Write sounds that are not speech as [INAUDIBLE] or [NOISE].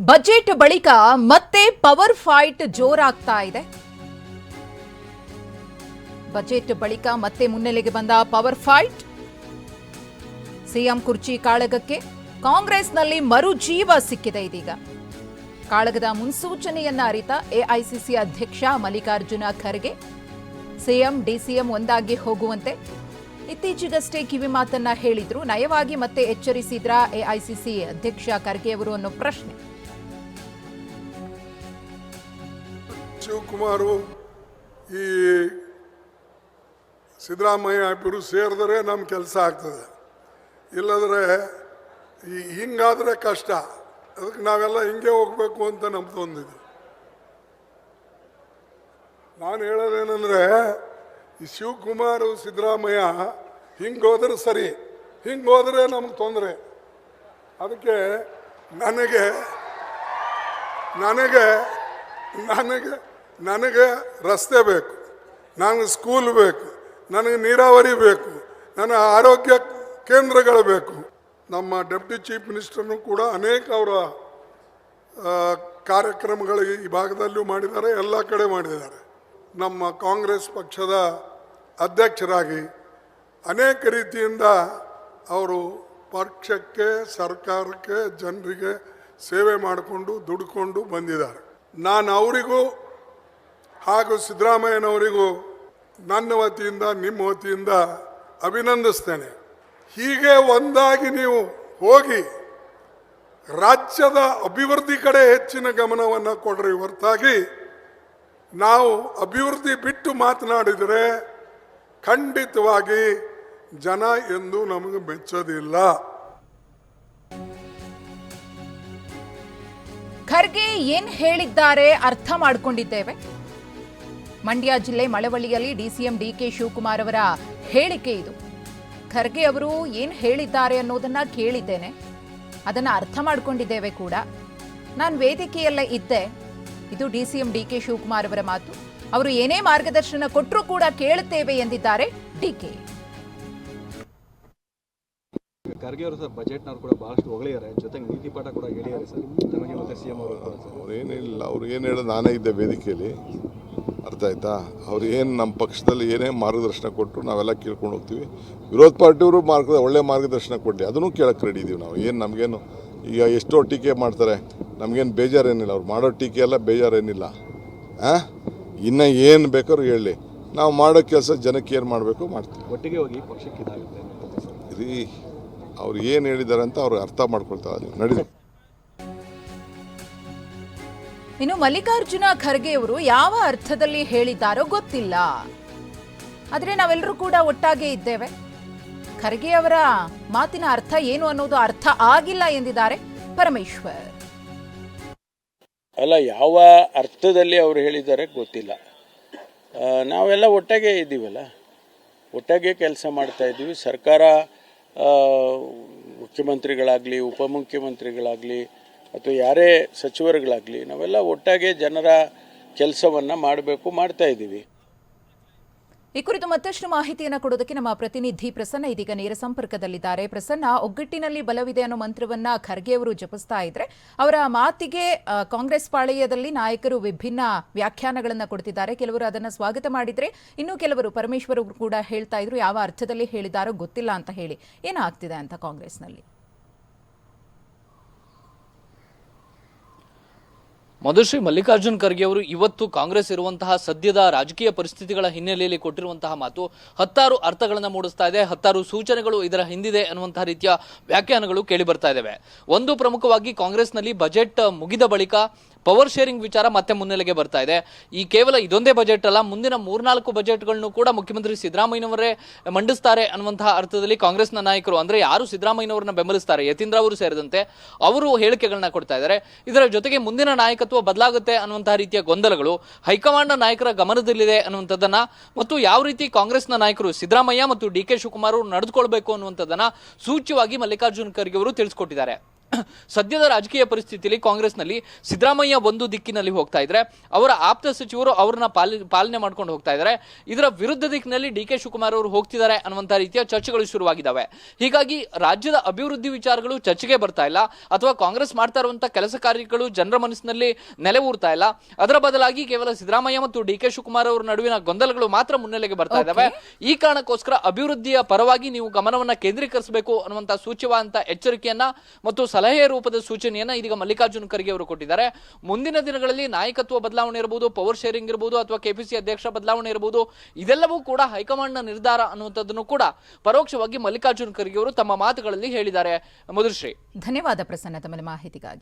Budget ಬಳಿಕ ಮತ್ತೆ power fight ಜೋರಾಗ್ತಾ ಇದೆ. ಬಜೆಟ್ ಬಳಿಕ ಮತ್ತೆ ಮುನ್ನೆಲೆಗೆ ಬಂದ ಪವರ್ ಫೈಟ್. ಸಿಎಂ ಕುರ್ಚಿ ಕಾಳಗಕ್ಕೆ ಕಾಂಗ್ರೆಸ್ನಲ್ಲಿ ಮರುಜೀವ ಸಿಕ್ಕಿದೆ ಇದೀಗ. ಕಾಳಗದ ಮುನ್ಸೂಚನೆಯನ್ನ ಅರಿತ ಎಐಸಿಸಿ ಅಧ್ಯಕ್ಷ ಮಲ್ಲಿಕಾರ್ಜುನ ಖರ್ಗೆ, ಸಿಎಂ, ಡಿಸಿಎಂ ಒಂದಾಗಿ ಹೋಗುವಂತೆ ಇತ್ತೀಚೆಗಷ್ಟೇ ಕಿವಿಮಾತನ್ನ ಹೇಳಿದ್ರು. ನಯವಾಗಿ ಮತ್ತೆ ಎಚ್ಚರಿಸಿದ್ರ ಎಐಸಿಸಿ ಅಧ್ಯಕ್ಷ ಖರ್ಗೆ ಅವರು ಅನ್ನೋ ಪ್ರಶ್ನೆ. ಶಿವಕುಮಾರು, ಈ ಸಿದ್ದರಾಮಯ್ಯ ಇಬ್ಬರು ಸೇರಿದ್ರೆ ನಮ್ಮ ಕೆಲಸ ಆಗ್ತದೆ. ಇಲ್ಲದ್ರೆ ಈ ಹಿಂಗಾದರೆ ಕಷ್ಟ. ಅದಕ್ಕೆ ನಾವೆಲ್ಲ ಹಿಂಗೆ ಹೋಗಬೇಕು ಅಂತ ನಮ್ದೊಂದಿದೆ ನಾನು ಹೇಳೋದೇನೆಂದರೆ, ಈ ಶಿವಕುಮಾರ್, ಸಿದ್ದರಾಮಯ್ಯ ಹಿಂಗೆ ಹೋದ್ರೆ ಸರಿ, ಹಿಂಗೆ ಹೋದರೆ ನಮ್ಗೆ ತೊಂದರೆ. ಅದಕ್ಕೆ ನನಗೆ ನನಗೆ ನನಗೆ ನನಗೆ ರಸ್ತೆ ಬೇಕು. ನನಗೆ ಸ್ಕೂಲ್ ಬೇಕು. ನನಗೆ ನೀರಾವರಿ ಬೇಕು. ನನಗೆ ಆರೋಗ್ಯ ಕೇಂದ್ರಗಳು ಬೇಕು. ನಮ್ಮ ಡೆಪ್ಟಿ ಚೀಫ್ ಮಿನಿಸ್ಟರ್ನು ಕೂಡ ಅನೇಕ ಅವರ ಕಾರ್ಯಕ್ರಮಗಳು ಈ ಭಾಗದಲ್ಲೂ ಮಾಡಿದ್ದಾರೆ, ಎಲ್ಲ ಕಡೆ ಮಾಡಿದ್ದಾರೆ. ನಮ್ಮ ಕಾಂಗ್ರೆಸ್ ಪಕ್ಷದ ಅಧ್ಯಕ್ಷರಾಗಿ ಅನೇಕ ರೀತಿಯಿಂದ ಅವರು ಪಕ್ಷಕ್ಕೆ, ಸರ್ಕಾರಕ್ಕೆ, ಜನರಿಗೆ ಸೇವೆ ಮಾಡಿಕೊಂಡು ದುಡ್ಕೊಂಡು ಬಂದಿದ್ದಾರೆ. ನಾನು ಅವರಿಗೂ ಹಾಗೂ ಸಿದ್ದರಾಮಯ್ಯನವರಿಗೂ ನನ್ನ ವತಿಯಿಂದ, ನಿಮ್ಮ ವತಿಯಿಂದ ಅಭಿನಂದಿಸ್ತೇನೆ. ಹೀಗೆ ಒಂದಾಗಿ ನೀವು ಹೋಗಿ ರಾಜ್ಯದ ಅಭಿವೃದ್ಧಿ ಕಡೆ ಹೆಚ್ಚಿನ ಗಮನವನ್ನು ಕೊಡ್ರಿ ಹೊರತಾಗಿ ನಾವು ಅಭಿವೃದ್ಧಿ ಬಿಟ್ಟು ಮಾತನಾಡಿದರೆ ಖಂಡಿತವಾಗಿ ಜನ ಎಂದು ನಮಗೆ ಮೆಚ್ಚೋದಿಲ್ಲ. ಖರ್ಗೆ ಏನ್ ಹೇಳಿದ್ದಾರೆ ಅರ್ಥ ಮಾಡಿಕೊಂಡಿದ್ದೇವೆ. ಮಂಡ್ಯ ಜಿಲ್ಲೆ ಮಳವಳ್ಳಿಯಲ್ಲಿ ಡಿಸಿಎಂ ಡಿಕೆ ಶಿವಕುಮಾರ್ ಅವರ ಹೇಳಿಕೆ ಇದು. ಖರ್ಗೆ ಅವರು ಏನ್ ಹೇಳಿದ್ದಾರೆ ಅನ್ನೋದನ್ನ ಕೇಳಿದ್ದೇನೆ. ಅದನ್ನ ಅರ್ಥ ಮಾಡ್ಕೊಂಡಿದ್ದೇವೆ ಕೂಡ. ನಾನು ವೇದಿಕೆಯಲ್ಲೇ ಇದ್ದೆ. ಇದು ಡಿಸಿಎಂ ಡಿಕೆ ಶಿವಕುಮಾರ್ ಅವರ ಮಾತು. ಅವರು ಏನೇ ಮಾರ್ಗದರ್ಶನ ಕೊಟ್ಟರೂ ಕೂಡ ಕೇಳುತ್ತೇವೆ ಎಂದಿದ್ದಾರೆ ಡಿಕೆ. ಖರ್ಗೆ ಅವರು ಸರ್ ಬಜೆಟ್ನವ್ರು ಕೂಡ ಬಹಳಷ್ಟು ಹೊಗಳಿದ್ದಾರೆ. ಜೊತೆಗೆ ನೀತಿ ಪಾಠ ಕೂಡ ಹೇಳಿದ್ದಾರೆ ಸರ್. ನಮಗೆ ಮತ್ತೆ ಸಿ ಎಂ ಅವರು ಅವ್ರೇನಿಲ್ಲ ಅವ್ರು ಏನು ಹೇಳೋದು ನಾನೇ ಇದ್ದೆ ವೇದಿಕೆಯಲ್ಲಿ. ಅರ್ಥ ಆಯ್ತಾ? ಅವ್ರು ಏನು ನಮ್ಮ ಪಕ್ಷದಲ್ಲಿ ಏನೇ ಮಾರ್ಗದರ್ಶನ ಕೊಟ್ಟರು ನಾವೆಲ್ಲ ಕೇಳ್ಕೊಂಡು ಹೋಗ್ತೀವಿ. ವಿರೋಧ ಪಾರ್ಟಿಯವರು ಮಾರ್ಗ ಒಳ್ಳೆ ಮಾರ್ಗದರ್ಶನ ಕೊಡಲಿ. ಅದನ್ನು ಕೇಳಕ್ಕೆ ರೆಡಿ ಇದ್ದೀವಿ ನಾವು. ಏನು ನಮಗೇನು ಈಗ ಎಷ್ಟೋ ಟೀಕೆ ಮಾಡ್ತಾರೆ. ನಮಗೇನು ಬೇಜಾರೇನಿಲ್ಲ. ಅವ್ರು ಮಾಡೋ ಟೀಕೆ ಎಲ್ಲ ಬೇಜಾರೇನಿಲ್ಲ. ಹಾಂ ಇನ್ನು ಏನು ಬೇಕಾದ್ರೂ ಹೇಳಿ. ನಾವು ಮಾಡೋ ಕೆಲಸ ಜನಕ್ಕೆ ಏನು ಮಾಡಬೇಕು ಮಾಡ್ತೀವಿ. ಒಟ್ಟಿಗೆ ಹೋಗಿ ಪಕ್ಷಕ್ಕೆ ಇದಾಗುತ್ತೆ ರೀ ಅವ್ರು ಏನು ಹೇಳಿದ್ದಾರೆ ಅಂತ ಅವ್ರು ಅರ್ಥ ಮಾಡ್ಕೊಳ್ತಾರೆ ನೀವು ನಡೀಲಿ. ಇನ್ನು ಮಲ್ಲಿಕಾರ್ಜುನ ಖರ್ಗೆ ಅವರು ಯಾವ ಅರ್ಥದಲ್ಲಿ ಹೇಳಿದ್ದಾರೋ ಗೊತ್ತಿಲ್ಲ. ಆದ್ರೆ ನಾವೆಲ್ಲರೂ ಕೂಡ ಒಟ್ಟಾಗೆ ಇದ್ದೇವೆ. ಖರ್ಗೆ ಅವರ ಮಾತಿನ ಅರ್ಥ ಏನು ಅನ್ನೋದು ಅರ್ಥ ಆಗಿಲ್ಲ ಎಂದಿದ್ದಾರೆ ಪರಮೇಶ್ವರ್. ಅಲ್ಲ ಯಾವ ಅರ್ಥದಲ್ಲಿ ಅವರು ಹೇಳಿದ್ದಾರೆ ಗೊತ್ತಿಲ್ಲ. ನಾವೆಲ್ಲ ಒಟ್ಟಾಗೆ ಇದ್ದೀವಲ್ಲ. ಒಟ್ಟಾಗೆ ಕೆಲಸ ಮಾಡ್ತಾ ಇದ್ದೀವಿ. ಸರ್ಕಾರ ಮುಖ್ಯಮಂತ್ರಿಗಳಾಗಲಿ ಉಪಮುಖ್ಯಮಂತ್ರಿಗಳಾಗಲಿ ಅಥವಾ ಯಾರೇ ಸಚಿವರುಗಳಾಗಲಿ ನಾವೆಲ್ಲ ಒಟ್ಟಾಗೆ ಜನರ ಕೆಲಸವನ್ನು ಮಾಡಬೇಕು ಮಾಡ್ತಾ ಇದ್ದೀವಿ. ಈ ಕುರಿತು ಮತ್ತಷ್ಟು ಮಾಹಿತಿಯನ್ನು ಕೊಡೋದಕ್ಕೆ ನಮ್ಮ ಪ್ರತಿನಿಧಿ ಪ್ರಸನ್ನ ಇದೀಗ ನೇರ ಸಂಪರ್ಕದಲ್ಲಿದ್ದಾರೆ. ಪ್ರಸನ್ನ, ಒಗ್ಗಟ್ಟಿನಲ್ಲಿ ಬಲವಿದೆ ಅನ್ನೋ ಮಂತ್ರವನ್ನ ಖರ್ಗೆ ಅವರು ಜಪಿಸ್ತಾ ಇದ್ರೆ, ಅವರ ಮಾತಿಗೆ ಕಾಂಗ್ರೆಸ್ ಪಾಳೆಯದಲ್ಲಿ ನಾಯಕರು ವಿಭಿನ್ನ ವ್ಯಾಖ್ಯಾನಗಳನ್ನು ಕೊಡ್ತಿದ್ದಾರೆ. ಕೆಲವರು ಅದನ್ನು ಸ್ವಾಗತ ಮಾಡಿದ್ರೆ, ಇನ್ನು ಕೆಲವರು ಪರಮೇಶ್ವರ್ ಕೂಡ ಹೇಳ್ತಾ ಇದ್ರು, ಯಾವ ಅರ್ಥದಲ್ಲಿ ಹೇಳಿದಾರೋ ಗೊತ್ತಿಲ್ಲ ಅಂತ ಹೇಳಿ. ಏನಾಗ್ತಿದೆ ಅಂತ ಕಾಂಗ್ರೆಸ್ನಲ್ಲಿ? ಮಧುಶ್ರೀ ಮಲ್ಲಿಕಾರ್ಜುನ್ ಖರ್ಗೆ ಅವರು ಇವತ್ತು ಕಾಂಗ್ರೆಸ್ ಇರುವಂತಹ ಸದ್ಯದ ರಾಜಕೀಯ ಪರಿಸ್ಥಿತಿಗಳ ಹಿನ್ನೆಲೆಯಲ್ಲಿ ಕೊಟ್ಟಿರುವಂತಹ ಮಾತು ಹತ್ತಾರು ಅರ್ಥಗಳನ್ನು ಮೂಡಿಸ್ತಾ ಇದೆ, ಹತ್ತಾರು ಸೂಚನೆಗಳು ಇದರ ಹಿಂದಿದೆ ಅನ್ನುವಂತಹ ರೀತಿಯ ವ್ಯಾಖ್ಯಾನಗಳು ಕೇಳಿ ಬರ್ತಾ ಇದ್ದಾವೆ ಒಂದು ಪ್ರಮುಖವಾಗಿ ಕಾಂಗ್ರೆಸ್ನಲ್ಲಿ ಬಜೆಟ್ ಮುಗಿದ ಬಳಿಕ ಪವರ್ ಶೇರಿಂಗ್ ವಿಚಾರ ಮತ್ತೆ ಮುನ್ನೆಲೆಗೆ ಬರ್ತಾ ಇದೆ. ಈ ಕೇವಲ ಇದೊಂದೇ ಬಜೆಟ್ ಅಲ್ಲ, ಮುಂದಿನ ಮೂರ್ನಾಲ್ಕು ಬಜೆಟ್ಗಳನ್ನು ಕೂಡ ಮುಖ್ಯಮಂತ್ರಿ ಸಿದ್ದರಾಮಯ್ಯನವರೇ ಮಂಡಿಸ್ತಾರೆ ಅನ್ನುವಂತಹ ಅರ್ಥದಲ್ಲಿ ಕಾಂಗ್ರೆಸ್ನ ನಾಯಕರು, ಅಂದ್ರೆ ಯಾರು ಸಿದ್ದರಾಮಯ್ಯನವರನ್ನ ಬೆಂಬಲಿಸ್ತಾರೆ? ಯತೀಂದ್ರ ಅವರು ಸೇರಿದಂತೆ ಅವರು ಹೇಳಿಕೆಗಳನ್ನ ಕೊಡ್ತಾ ಇದ್ದಾರೆ. ಇದರ ಜೊತೆಗೆ ಮುಂದಿನ ನಾಯಕತ್ವ ಬದಲಾಗುತ್ತೆ ಅನ್ನುವಂತಹ ರೀತಿಯ ಗೊಂದಲಗಳು, ಹೈಕಮಾಂಡ್ನ ನಾಯಕರ ಗಮನದಲ್ಲಿದೆ ಅನ್ನುವಂಥದ್ದನ್ನ ಮತ್ತು ಯಾವ ರೀತಿ ಕಾಂಗ್ರೆಸ್ನ ನಾಯಕರು ಸಿದ್ದರಾಮಯ್ಯ ಮತ್ತು ಡಿ ಕೆ ಶಿವಕುಮಾರ್ ನಡೆದುಕೊಳ್ಬೇಕು ಅನ್ನುವಂಥದ್ದನ್ನ ಸೂಚ್ಯವಾಗಿ ಮಲ್ಲಿಕಾರ್ಜುನ್ ಖರ್ಗೆ ಅವರು ತಿಳಿಸ್ಕೊಟ್ಟಿದ್ದಾರೆ. [COUGHS] ಸದ್ಯದ ರಾಜಕೀಯ ಪರಿಸ್ಥಿತಿಯಲ್ಲಿ ಕಾಂಗ್ರೆಸ್ನಲ್ಲಿ ಸಿದ್ದರಾಮಯ್ಯ ಒಂದು ದಿಕ್ಕಿನಲ್ಲಿ ಹೋಗ್ತಾ ಇದ್ರೆ ಅವರ ಆಪ್ತ ಸಚಿವರು ಅವ್ರನ್ನ ಪಾಲಿ ಪಾಲನೆ ಮಾಡ್ಕೊಂಡು ಹೋಗ್ತಾ ಇದ್ದಾರೆ ಇದರ ವಿರುದ್ಧ ದಿಕ್ಕಿನಲ್ಲಿ ಡಿ ಕೆ ಶಿವಕುಮಾರ್ ಅವರು ಹೋಗ್ತಿದ್ದಾರೆ ಅನ್ನುವಂಥ ರೀತಿಯ ಚರ್ಚೆಗಳು ಶುರುವಾಗಿದ್ದಾವೆ ಹೀಗಾಗಿ ರಾಜ್ಯದ ಅಭಿವೃದ್ಧಿ ವಿಚಾರಗಳು ಚರ್ಚೆಗೆ ಬರ್ತಾ ಇಲ್ಲ ಅಥವಾ ಕಾಂಗ್ರೆಸ್ ಮಾಡ್ತಾ ಇರುವಂತಹ ಕೆಲಸ ಕಾರ್ಯಗಳು ಜನರ ಮನಸ್ಸಿನಲ್ಲಿ ನೆಲೆಯೂರ್ತಾ ಇಲ್ಲ. ಅದರ ಬದಲಾಗಿ ಕೇವಲ ಸಿದ್ದರಾಮಯ್ಯ ಮತ್ತು ಡಿ ಕೆ ಶಿವಕುಮಾರ್ ಅವರ ನಡುವಿನ ಗೊಂದಲಗಳು ಮಾತ್ರ ಮುನ್ನೆಲೆಗೆ ಬರ್ತಾ ಇದ್ದಾವೆ ಈ ಕಾರಣಕ್ಕೋಸ್ಕರ ಅಭಿವೃದ್ಧಿಯ ಪರವಾಗಿ ನೀವು ಗಮನವನ್ನು ಕೇಂದ್ರೀಕರಿಸಬೇಕು ಅನ್ನುವಂತ ಸೂಚ್ಯವಾದಂಥ ಎಚ್ಚರಿಕೆಯನ್ನ ಮತ್ತು ಸಲಹೆ ರೂಪದ ಸೂಚನೆಯನ್ನ ಇದೀಗ ಮಲ್ಲಿಕಾರ್ಜುನ ಖರ್ಗೆ ಅವರು ಕೊಟ್ಟಿದ್ದಾರೆ. ಮುಂದಿನ ದಿನಗಳಲ್ಲಿ ನಾಯಕತ್ವ ಬದಲಾವಣೆ ಇರಬಹುದು ಪವರ್ ಶೇರಿಂಗ್ ಇರಬಹುದು ಅಥವಾ ಕೆಪಿಸಿ ಅಧ್ಯಕ್ಷ ಬದಲಾವಣೆ ಇರಬಹುದು ಇದೆಲ್ಲವೂ ಕೂಡ ಹೈಕಮಾಂಡ್ನ ನಿರ್ಧಾರ ಅನ್ನುವಂಥದ್ದನ್ನು ಕೂಡ ಪರೋಕ್ಷವಾಗಿ ಮಲ್ಲಿಕಾರ್ಜುನ ಖರ್ಗೆ ಅವರು ತಮ್ಮ ಮಾತುಗಳಲ್ಲಿ ಹೇಳಿದ್ದಾರೆ. ಮಧುಶ್ರೀ ಧನ್ಯವಾದ ಪ್ರಸನ್ನ ತಮ್ಮ ಮಾಹಿತಿಗಾಗಿ.